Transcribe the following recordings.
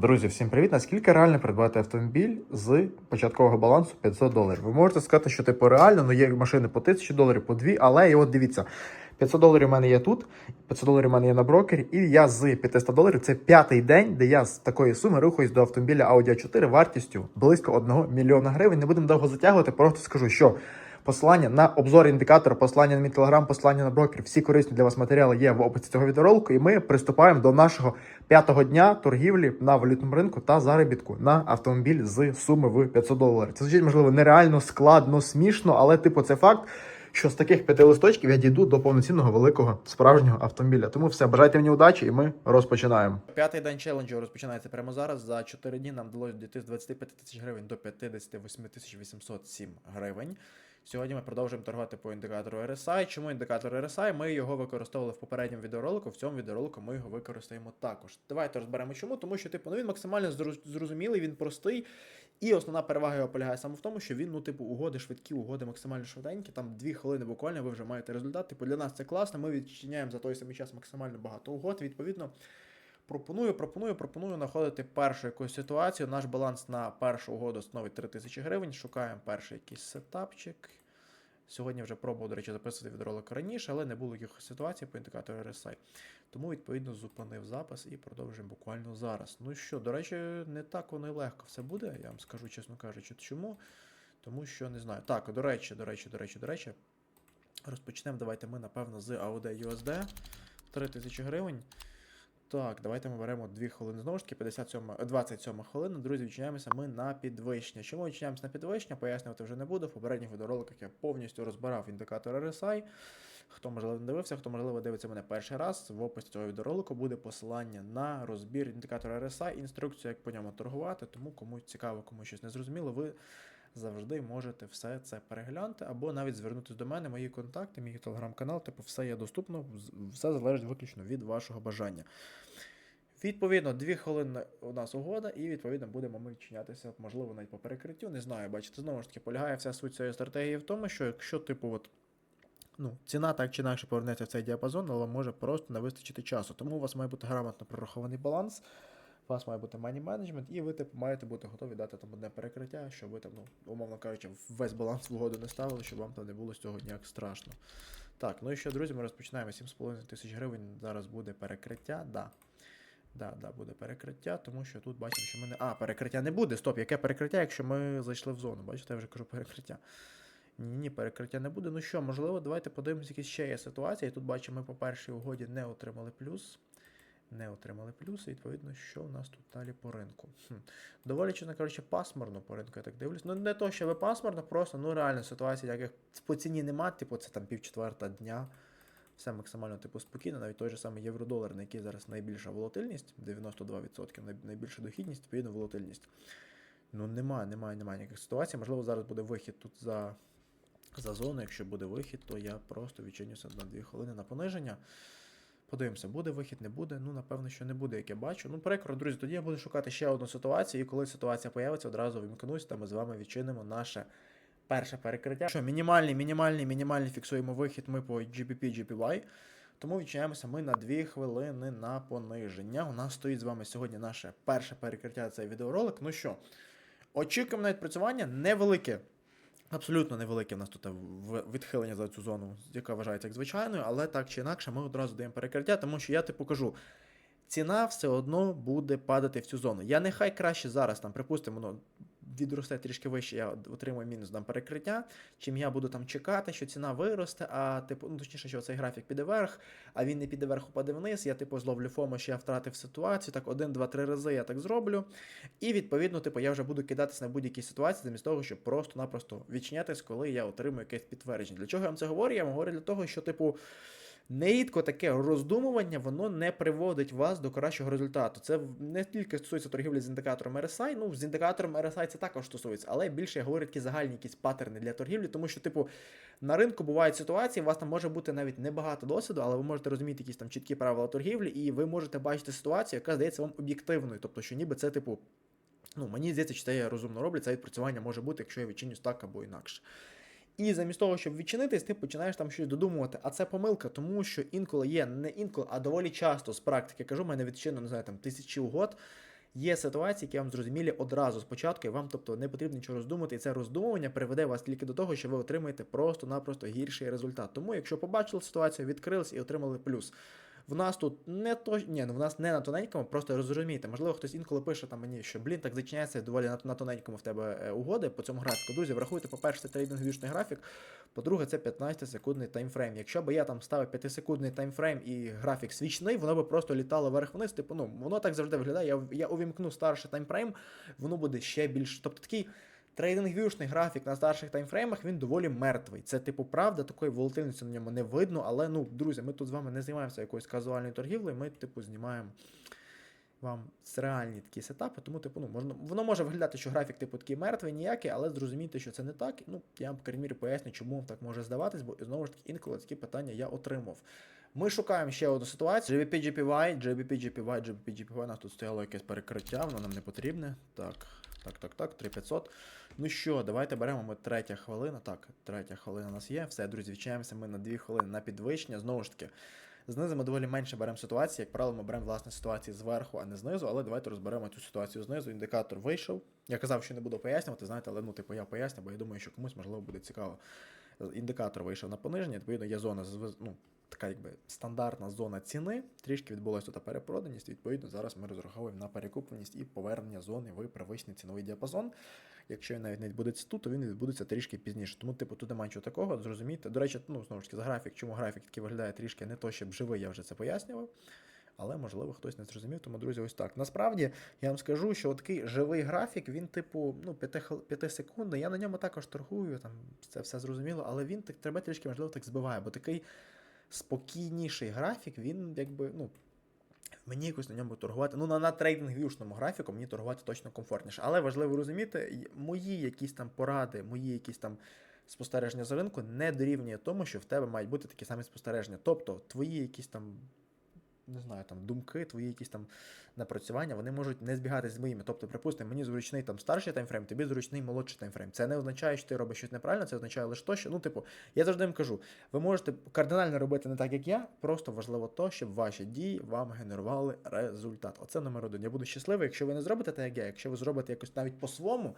Друзі, всім привіт! Наскільки реально придбати автомобіль з початкового балансу 500 доларів? Ви можете сказати, що типу реально, ну є машини по 1000 доларів, по 2, але і от дивіться, 500 доларів у мене є тут, 500 доларів у мене є на брокері, і я з 500 доларів це п'ятий день, де я з такої суми рухаюсь до автомобіля Audi a 4 вартістю близько 1 мільйона гривень. Не будемо довго затягувати, просто скажу, що. Посилання на обзор індикатора, посилання на мій телеграм, посилання на брокер. Всі корисні для вас матеріали є в описі цього відеоролику. І ми приступаємо до нашого п'ятого дня торгівлі на валютному ринку та заробітку на автомобіль з суми в 500 доларів. Це звучить, можливо, нереально складно, смішно, але типу це факт. Що з таких п'яти листочків я дійду до повноцінного великого справжнього автомобіля. Тому все, бажайте мені удачі, і ми розпочинаємо. П'ятий день челенджу розпочинається прямо зараз. За 4 дні нам вдалося дійти з 25 тисяч гривень до 58 тисяч 807 гривень. Сьогодні ми продовжуємо торгувати по індикатору RSI. Чому індикатор RSI? Ми його використовували в попередньому відеоролику. В цьому відеоролику ми його використаємо також. Давайте розберемо чому, тому що типу ну він максимально зрозумілий, він простий. І основна перевага його полягає саме в тому, що він, ну, типу, угоди швидкі, угоди максимально швиденькі. Там дві хвилини буквально ви вже маєте результат. Типу для нас це класно. Ми відчиняємо за той самий час максимально багато угод. Відповідно, пропоную, пропоную, пропоную знаходити першу якусь ситуацію. Наш баланс на першу угоду становить 3000 гривень. Шукаємо перший якийсь сетапчик. Сьогодні вже пробував, до речі, записувати відеоролик раніше, але не було якихось ситуацій по індикатору RSI. Тому, відповідно, зупинив запис і продовжуємо буквально зараз. Ну що, до речі, не так воно і легко все буде, я вам скажу, чесно кажучи, чому. Тому що не знаю. Так, до речі, до речі, до речі, до речі. Розпочнемо. Давайте ми, напевно, з AUD USD 3000 гривень. Так, давайте ми беремо 2 хвилини знову ж таки, 57, 27 хвилина. Друзі, відчиняємося ми на підвищення. Чому відчиняємося на підвищення? Пояснювати вже не буду. В попередніх відеороликах я повністю розбирав індикатор RSI. Хто можливо не дивився, хто можливо дивиться мене перший раз, в описі цього відеоролику буде посилання на розбір індикатора RSI, інструкцію, як по ньому торгувати. Тому кому цікаво, кому щось не зрозуміло, ви завжди можете все це переглянути, або навіть звернутися до мене, мої контакти, мій телеграм-канал, типу, все є доступно, все залежить виключно від вашого бажання. Відповідно, дві хвилини у нас угода, і відповідно будемо ми відчинятися, можливо, навіть по перекриттю. Не знаю, бачите, знову ж таки, полягає вся суть цієї стратегії в тому, що якщо, типу, от, ну, ціна так чи інакше повернеться в цей діапазон, але може просто не вистачити часу. Тому у вас має бути грамотно прорахований баланс, у вас має бути мані менеджмент, і ви типу, маєте бути готові дати там одне перекриття, щоб ви там, ну, умовно кажучи, весь баланс в угоду не ставили, щоб вам там не було з цього ніяк страшно. Так, ну і що, друзі, ми розпочинаємо 7,5 тисяч гривень. Зараз буде перекриття. Да. Да, да, буде перекриття, тому що тут бачимо, що ми не. А, перекриття не буде. Стоп, яке перекриття, якщо ми зайшли в зону? Бачите, я вже кажу перекриття. Ні, ні, перекриття не буде. Ну що, можливо, давайте подивимося, якісь ще є ситуації. Тут бачимо, ми по першій угоді не отримали плюс. Не отримали плюс, і відповідно, що у нас тут далі по ринку. Хм. Доволі, чесно кажучи, пасмурно по ринку, я так дивлюсь. Ну, не то, що ви пасмурно, просто ну реально ситуації, яких по ціні нема, типу, це там півчетверта дня. Все максимально типу спокійно, навіть той же самий євро-долар, на який зараз найбільша волатильність, 92%, найбільша дохідність, відповідно волатильність. Ну немає, немає, немає ніяких ситуацій. Можливо, зараз буде вихід тут за, за зону. Якщо буде вихід, то я просто відчинюся на 2 хвилини на пониження. Подивимося, буде вихід, не буде. Ну, напевно, що не буде, як я бачу. Ну, прикро, друзі, тоді я буду шукати ще одну ситуацію, і коли ситуація появиться, одразу вімкнусь, та ми з вами відчинимо наше перше перекриття. Що мінімальний, мінімальний, мінімальний фіксуємо вихід ми по GBP, GPY. Тому відчиняємося ми на 2 хвилини на пониження. У нас стоїть з вами сьогодні наше перше перекриття цей відеоролик. Ну що, очікуємо на відпрацювання невелике. Абсолютно невелике в нас тут відхилення за цю зону, яка вважається як звичайною, але так чи інакше ми одразу даємо перекриття, тому що я типу кажу, ціна все одно буде падати в цю зону. Я нехай краще зараз, там, припустимо, ну, відросте трішки вище, я отримую мінус дам перекриття, чим я буду там чекати, що ціна виросте, а типу, ну точніше, що цей графік піде вверх, а він не піде вверх, упаде вниз. Я типу зловлю фомо, що я втратив ситуацію. Так, один, два, три рази я так зроблю. І відповідно, типу, я вже буду кидатися на будь-які ситуації, замість того, щоб просто-напросто відчинятись, коли я отримую якесь підтвердження. Для чого я вам це говорю? Я вам говорю для того, що, типу. Нерідко таке роздумування воно не приводить вас до кращого результату. Це не тільки стосується торгівлі з індикатором RSI, ну з індикатором RSI це також стосується, але більше я говорю такі загальні якісь паттерни для торгівлі, тому що, типу, на ринку бувають ситуації, у вас там може бути навіть небагато досвіду, але ви можете розуміти якісь там чіткі правила торгівлі, і ви можете бачити ситуацію, яка здається вам об'єктивною. Тобто, що ніби це, типу, ну мені здається, що це я розумно роблю, це відпрацювання може бути, якщо я відчинюсь так або інакше. І замість того, щоб відчинитись, ти починаєш там щось додумувати. А це помилка, тому що інколи є не інколи, а доволі часто з практики кажу, мене відчинено, не знаю, там тисячі угод. Є ситуації, які вам зрозумілі одразу спочатку, і вам, тобто, не потрібно нічого роздумувати, і це роздумування приведе вас тільки до того, що ви отримаєте просто-напросто гірший результат. Тому, якщо побачили ситуацію, відкрились і отримали плюс. В нас тут не то, ні, ну в нас не на тоненькому, просто розумієте. Можливо, хтось інколи пише там мені, що блін, так зачиняється доволі на, на тоненькому в тебе е, угоди по цьому графіку. Друзі, врахуйте, по-перше, це трейдинг графік, по-друге, це 15-секундний таймфрейм. Якщо б я там ставив 5-секундний таймфрейм і графік свічний, воно би просто літало вверх-вниз. Типу, ну воно так завжди виглядає. Я, я увімкну старший таймфрейм, воно буде ще більше. Тобто такий. Трейдинг-вьюшний графік на старших таймфреймах він доволі мертвий. Це, типу, правда, такої волатильності на ньому не видно, але ну, друзі, ми тут з вами не займаємося якоюсь казуальною торгівлею, ми, типу, знімаємо вам реальні такі сетапи, тому, типу, ну, можна, воно може виглядати, що графік, типу, такий мертвий, ніякий, але зрозумійте, що це не так. Ну, я вам, крайній мірі, поясню, чому так може здаватись, бо знову ж таки, інколи такі питання я отримав. Ми шукаємо ще одну ситуацію. GBP GPY, GBP GPY, GBP GPY, у нас тут стояло якесь перекриття, воно нам не потрібне. Так, так, так, так, 3500. Ну що, давайте беремо ми третя хвилина. Так, третя хвилина у нас є. Все, друзі, відчаємося ми на 2 хвилини на підвищення. Знову ж таки, знизу ми доволі менше беремо ситуації. Як правило, ми беремо власне ситуації зверху, а не знизу. Але давайте розберемо цю ситуацію знизу. Індикатор вийшов. Я казав, що не буду пояснювати, знаєте, але ну, типу, я поясню, бо я думаю, що комусь можливо буде цікаво. Індикатор вийшов на пониження, відповідно, є зона ну, така якби стандартна зона ціни. Трішки відбулася тут перепроданість. Відповідно, зараз ми розраховуємо на перекупленість і повернення зони в первичний ціновий діапазон. Якщо він навіть не відбудеться тут, то він відбудеться трішки пізніше. Тому, типу, тут немає нічого такого, зрозумійте. До речі, ну знову ж таки, за графік, чому графік такий виглядає трішки не то, щоб живий, я вже це пояснював. Але можливо хтось не зрозумів, тому друзі, ось так. Насправді я вам скажу, що такий живий графік, він, типу, ну, 5, секундний. Я на ньому також торгую, там це все зрозуміло, але він так треба трішки, можливо, так збиває, бо такий спокійніший графік, він якби, ну. Мені якось на ньому торгувати. Ну, на, на трейдинг-в'юшному графіку мені торгувати точно комфортніше. Але важливо розуміти, мої якісь там поради, мої якісь там спостереження за ринку не дорівнює тому, що в тебе мають бути такі самі спостереження. Тобто, твої якісь там. Не знаю, там думки, твої якісь там напрацювання, вони можуть не збігати з моїми. Тобто, припустимо, мені зручний там старший таймфрейм, тобі зручний молодший таймфрейм. Це не означає, що ти робиш щось неправильно, це означає лише то, що, ну, типу, я завжди їм кажу, ви можете кардинально робити не так, як я, просто важливо то, щоб ваші дії вам генерували результат. Оце номер один. Я буду щасливий, якщо ви не зробите так, як я, якщо ви зробите якось навіть по-своєму,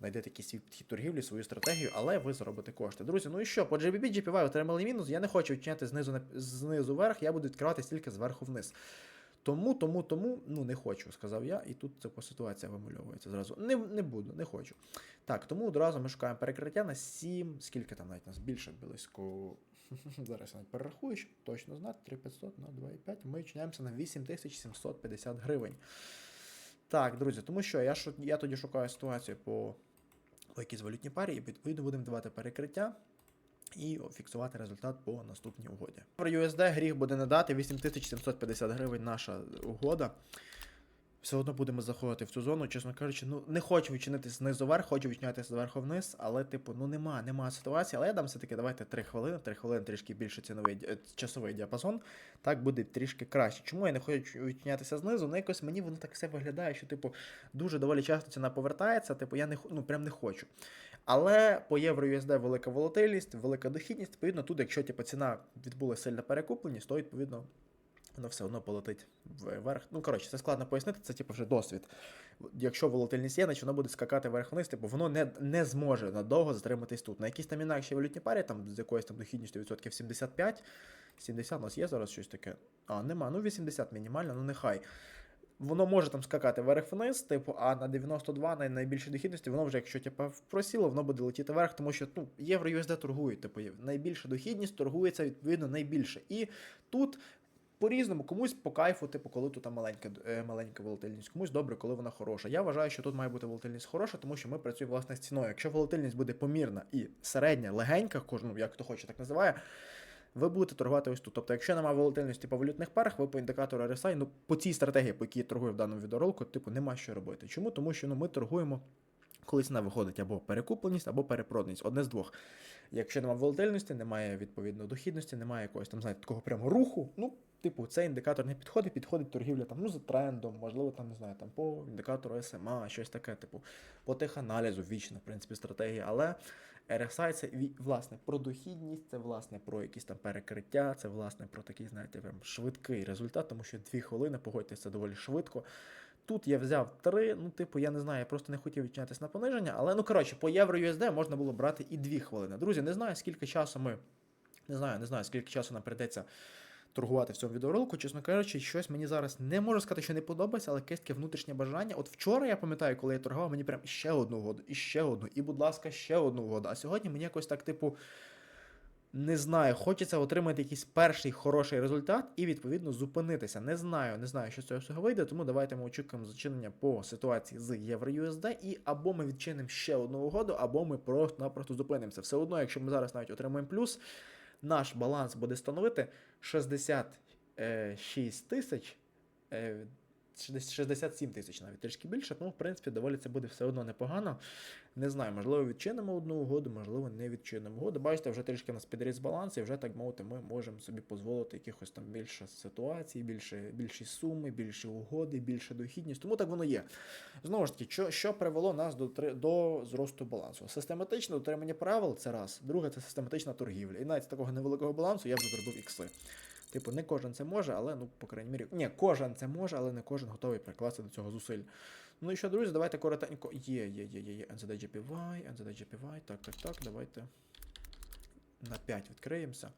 знайдете якийсь свій підхід торгівлі, свою стратегію, але ви заробите кошти. Друзі, ну і що, по GBP, GPY отримали мінус, я не хочу відчиняти знизу, знизу вверх, я буду відкривати тільки зверху вниз. Тому, тому, тому, ну не хочу, сказав я, і тут типу, ситуація вимальовується зразу. Не, не буду, не хочу. Так, тому одразу ми шукаємо перекриття на 7, скільки там навіть нас більше близько. Зараз я навіть перерахую, щоб точно знати. 3500 на 2,5. Ми відчиняємося на 8750 гривень. Так, друзі, тому що я, я тоді шукаю ситуацію по, по якійсь валютній парі, і відповідно будемо давати перекриття і фіксувати результат по наступній угоді. Про USD гріх буде надати 8750 гривень наша угода. Все одно будемо заходити в цю зону, чесно кажучи, ну не хочу відчинитися знизу вверх, хочу відчинятися зверху вниз, але, типу, ну нема, нема ситуації. Але я дам все-таки давайте 3 хвилини, 3 хвилини трішки більше ціновий е, часовий діапазон. Так буде трішки краще. Чому я не хочу відчинятися знизу? Ну якось мені воно так все виглядає, що, типу, дуже доволі часто ціна повертається, типу, я не ну, прям не хочу. Але по євро USD велика волатильність, велика дохідність. Відповідно, тут, якщо типу, ціна відбула сильна перекупленість, то відповідно воно все одно полетить вверх. Ну, коротше, це складно пояснити, це типу вже досвід. Якщо волатильність є, значить воно буде скакати вверх-вниз, типу воно не, не зможе надовго затриматись тут. На якійсь там інакшій валютній парі, там з якоюсь там дохідністю відсотків 75, 70 у нас є зараз щось таке. А, нема, ну 80 мінімально, ну нехай. Воно може там скакати вверх-вниз, типу, а на 92 на найбільшій дохідності, воно вже, якщо типу, просіло, воно буде летіти вверх, тому що ну, євро USD торгують. Типу, найбільша дохідність торгується відповідно найбільше. І тут по-різному, комусь по кайфу, типу, коли тут маленька, е, маленька волатильність, комусь добре, коли вона хороша. Я вважаю, що тут має бути волатильність хороша, тому що ми працюємо власне з ціною. Якщо волатильність буде помірна і середня, легенька, кожну, як хто хоче, так називає. Ви будете торгувати ось тут. Тобто, якщо немає волатильності по валютних парах, ви по індикатору RSI, ну по цій стратегії, по якій я торгую в даному відеоролику, типу, нема що робити. Чому? Тому що ну, ми торгуємо, коли ціна виходить або перекупленість, або перепроданість. Одне з двох. Якщо немає волатильності, немає відповідно дохідності, немає якогось там, знаєте, такого прямо руху. Ну, типу, цей індикатор не підходить, підходить торгівля там, ну, за трендом, можливо, там, не знаю, там по індикатору SMA, щось таке, типу, по теханалізу, вічна, в принципі, стратегія. Але RSI це власне про дохідність, це власне про якісь там перекриття, це власне про такий, знаєте, прям швидкий результат, тому що дві хвилини, погодьтесь, це доволі швидко. Тут я взяв 3, ну, типу, я не знаю, я просто не хотів відчинятися на пониження, але ну коротше, по євро USD можна було брати і 2 хвилини. Друзі, не знаю, скільки часу ми. Не знаю, не знаю, скільки часу нам прийдеться торгувати в цьому відеоролику. Чесно кажучи, щось мені зараз не можу сказати, що не подобається, але якесь таке внутрішнє бажання. От вчора я пам'ятаю, коли я торгував, мені прям ще одну угоду, і ще одну, і, будь ласка, ще одну угоду. А сьогодні мені якось так, типу. Не знаю, хочеться отримати якийсь перший хороший результат і відповідно зупинитися. Не знаю, не знаю, що з цього всього вийде, тому давайте ми очікуємо зачинення по ситуації з євро-USD, і або ми відчинимо ще одну угоду, або ми просто-напросто зупинимося. Все одно, якщо ми зараз навіть отримаємо плюс, наш баланс буде становити 66 тисяч. Е, 60 67 тисяч навіть трішки більше, тому в принципі доволі це буде все одно непогано. Не знаю, можливо, відчинимо одну угоду, можливо, не відчинимо угоду. Бачите, вже трішки нас підріс баланс, і вже так мовити, ми можемо собі дозволити якихось там більше ситуацій, більше, більші суми, більше угоди, більше дохідність. Тому так воно є. Знову ж таки, що, що привело нас до, до зросту балансу? Систематичне дотримання правил це раз. Друге, це систематична торгівля. І навіть з такого невеликого балансу я вже зробив ікси. Типу, не кожен це може, але ну, по крайній мірі. Ні, кожен це може, але не кожен готовий прикласти до цього зусиль. Ну і що, друзі, давайте коротенько. Є, є, є, є, є. NZDGPY, NZDGPY. Так, так, так, давайте. На 5 відкриємося.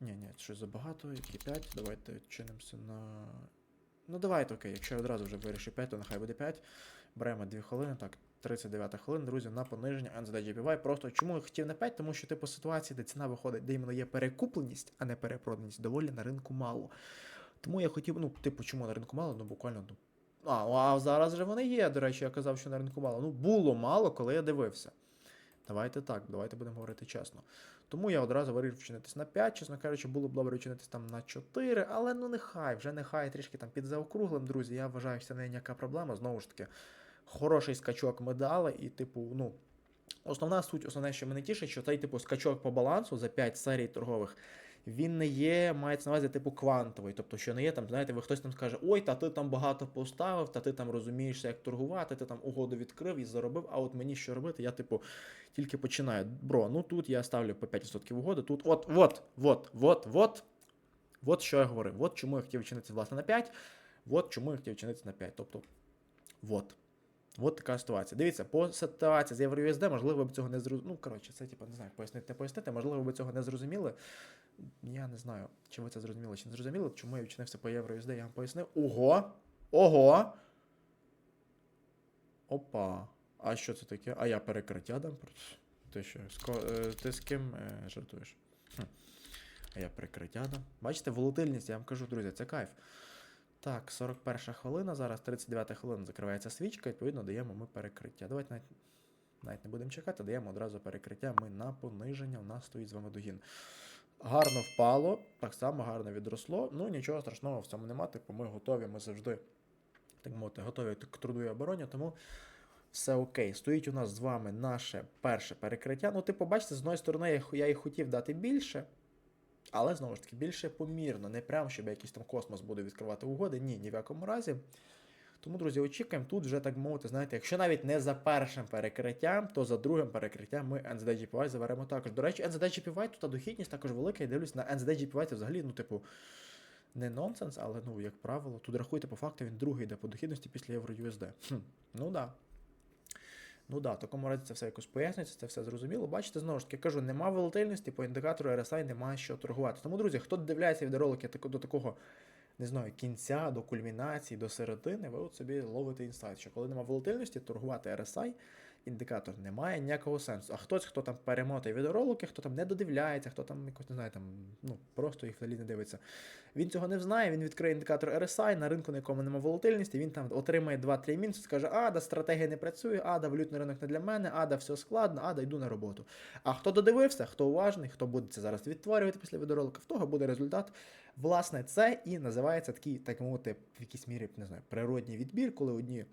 Ні, ні, щось забагато, які 5. Давайте чинимося на. Ну, давайте, окей, якщо я одразу вже вирішив 5, то нехай буде 5. Беремо 2 хвилини, так, 39 хвилин, друзі, на пониження NZDGPY. Просто чому я хотів на 5? Тому що, типу, ситуації, де ціна виходить, де іменно є перекупленість, а не перепроданість, доволі на ринку мало. Тому я хотів, ну, типу, чому на ринку мало? Ну, буквально, ну, а, а зараз же вони є. До речі, я казав, що на ринку мало. Ну, було мало, коли я дивився. Давайте так, давайте будемо говорити чесно. Тому я одразу вирішив вчинитись на 5, чесно кажучи, було б добре вчинитись там на 4, але ну нехай, вже нехай трішки там під заокруглим, друзі. Я вважаю, що це не ніяка проблема. Знову ж таки, хороший скачок ми дали, і, типу, ну. Основна суть, основне, що мене тішить, що цей типу скачок по балансу за 5 серій торгових він не є, мається на увазі, типу, квантовий. Тобто, що не є там, знаєте, ви хтось там скаже, ой, та ти там багато поставив, та ти там розумієшся, як торгувати, ти там угоду відкрив і заробив, а от мені що робити, я, типу, тільки починаю. Бро, ну тут я ставлю по 5% угоди, тут от, от, от, от, от, от що я говорив. От чому я хотів чинитися, власне, на 5, от чому я хотів чинитися на 5. Тобто, от. От така ситуація. Дивіться, по ситуації з євро-USD, можливо, ви б цього не зрозуміли. Ну, коротше, це типу, не знаю, пояснити, не пояснити, можливо, ви б цього не зрозуміли. Я не знаю, чи ви це зрозуміли, чи не зрозуміли, чому я відчинився по євро-USD, я вам пояснив. Ого! Ого! Опа. А що це таке? А я перекриття дам? Ти що? е, Ти з ким е, жартуєш? Хм. А я перекриття дам. Бачите, волатильність, я вам кажу, друзі, це кайф. Так, 41 хвилина, зараз 39 хвилина закривається свічка, відповідно, даємо ми перекриття. Давайте навіть, навіть не будемо чекати, даємо одразу перекриття. Ми на пониження, у нас стоїть з вами догін. Гарно впало, так само гарно відросло. Ну, нічого страшного в цьому нема. Типу, ми готові, ми завжди, так мовити, готові к труду і обороні, тому все окей. Стоїть у нас з вами наше перше перекриття. Ну, типу, бачите, з одної сторони, я і хотів дати більше. Але знову ж таки, більше помірно, не прям, щоб якийсь там космос буде відкривати угоди. Ні, ні в якому разі. Тому, друзі, очікуємо. Тут вже так мовити, знаєте, якщо навіть не за першим перекриттям, то за другим перекриттям ми NZD-GPY заваримо також. До речі, NZD-GPY тут дохідність також велика. Я дивлюсь на NZD-GPY, це взагалі, ну, типу, не нонсенс, але, ну, як правило, тут рахуйте по факту, він другий йде по дохідності після євро USD. Хм, ну да. Ну да, в такому разі це все якось пояснюється, це все зрозуміло. Бачите, знову ж таки, кажу, нема волатильності, по індикатору RSI немає що торгувати. Тому, друзі, хто дивляється відеоролики до такого, не знаю, кінця, до кульмінації, до середини, ви от собі ловите інсайт, що коли немає волатильності, торгувати RSI, індикатор немає ніякого сенсу. А хтось, хто там перемотає відеоролики, хто там не додивляється, хто там якось не знаю, там, ну, просто їх взагалі не дивиться. Він цього не знає, він відкриє індикатор RSI на ринку, на якому немає волатильності, він там отримає 2-3 мінуси, скаже, а, да, стратегія не працює, а, да, валютний ринок не для мене, а, да, все складно, а, да, йду на роботу. А хто додивився, хто уважний, хто буде це зараз відтворювати після відеоролика, в того буде результат. Власне, це і називається такий, так мовити, в якійсь мірі, не знаю, природній відбір, коли одні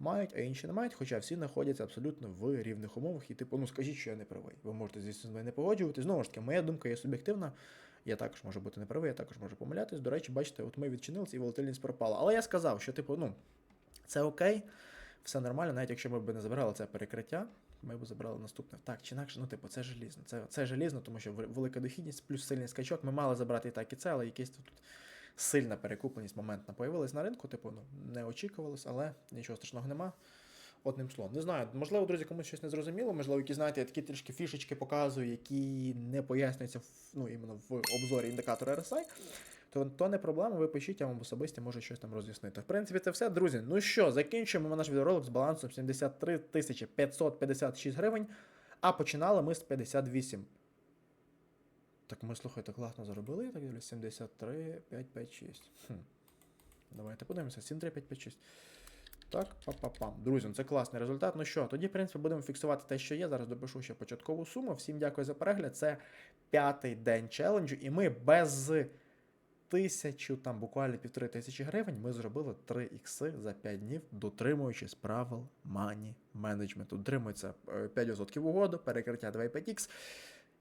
мають, а інші не мають, хоча всі знаходяться абсолютно в рівних умовах. І типу, ну скажіть, що я не правий. Ви можете звісно з мною не погоджуватись. Знову ж таки, моя думка є суб'єктивна. Я також можу бути неправий, я також можу помилятись. До речі, бачите, от ми відчинилися і волатильність пропала. Але я сказав, що, типу, ну, це окей, все нормально, навіть якщо ми б не забирали це перекриття, ми б забрали наступне. Так, чи інакше, ну, типу, це желізно. Це, це желізно, тому що вел- велика дохідність, плюс сильний скачок. Ми мали забрати і так, і це, але якийсь тут сильна перекупленість моментна появилась на ринку, типу, ну, не очікувалось, але нічого страшного нема. Одним словом, не знаю, можливо, друзі, комусь щось не зрозуміло, можливо, які, знаєте, я такі трішки фішечки показую, які не пояснюються ну, іменно в обзорі індикатора RSI, то, то не проблема, ви пишіть, я вам особисто можу щось там роз'яснити. В принципі, це все, друзі. Ну що, закінчуємо наш відеоролик з балансом 73 556 гривень, а починали ми з 58. Так ми, слухайте, класно заробили, я так дивлюсь, 73 556. Хм. Давайте подивимося, 73 556. Так, па-па-пам. Друзі, ну це класний результат. Ну що, тоді, в принципі, будемо фіксувати те, що є. Зараз допишу ще початкову суму. Всім дякую за перегляд. Це п'ятий день челенджу, і ми без тисячу, там буквально півтори тисячі гривень, ми зробили 3 ікси за 5 днів, дотримуючись правил мані менеджменту. Дотримується е, 5% угоду, перекриття 2,5х.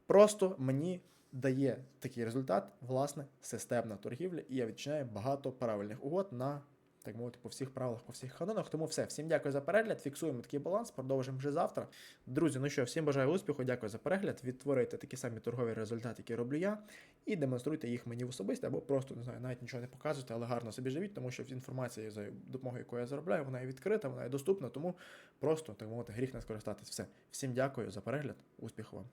Просто мені дає такий результат, власне, системна торгівля, і я відчиняю багато правильних угод на. Так мовити, по всіх правилах, по всіх канонах. Тому все. Всім дякую за перегляд. Фіксуємо такий баланс, продовжимо вже завтра. Друзі, ну що, всім бажаю успіху, дякую за перегляд. Відтворюйте такі самі торгові результати, які роблю я, і демонструйте їх мені в особисто, або просто не знаю, навіть нічого не показуйте, але гарно собі живіть, тому що інформація, за допомогою якої я заробляю, вона є відкрита, вона є доступна, тому просто так мовити, гріх не скористатись. Все. Всім дякую за перегляд, успіху вам.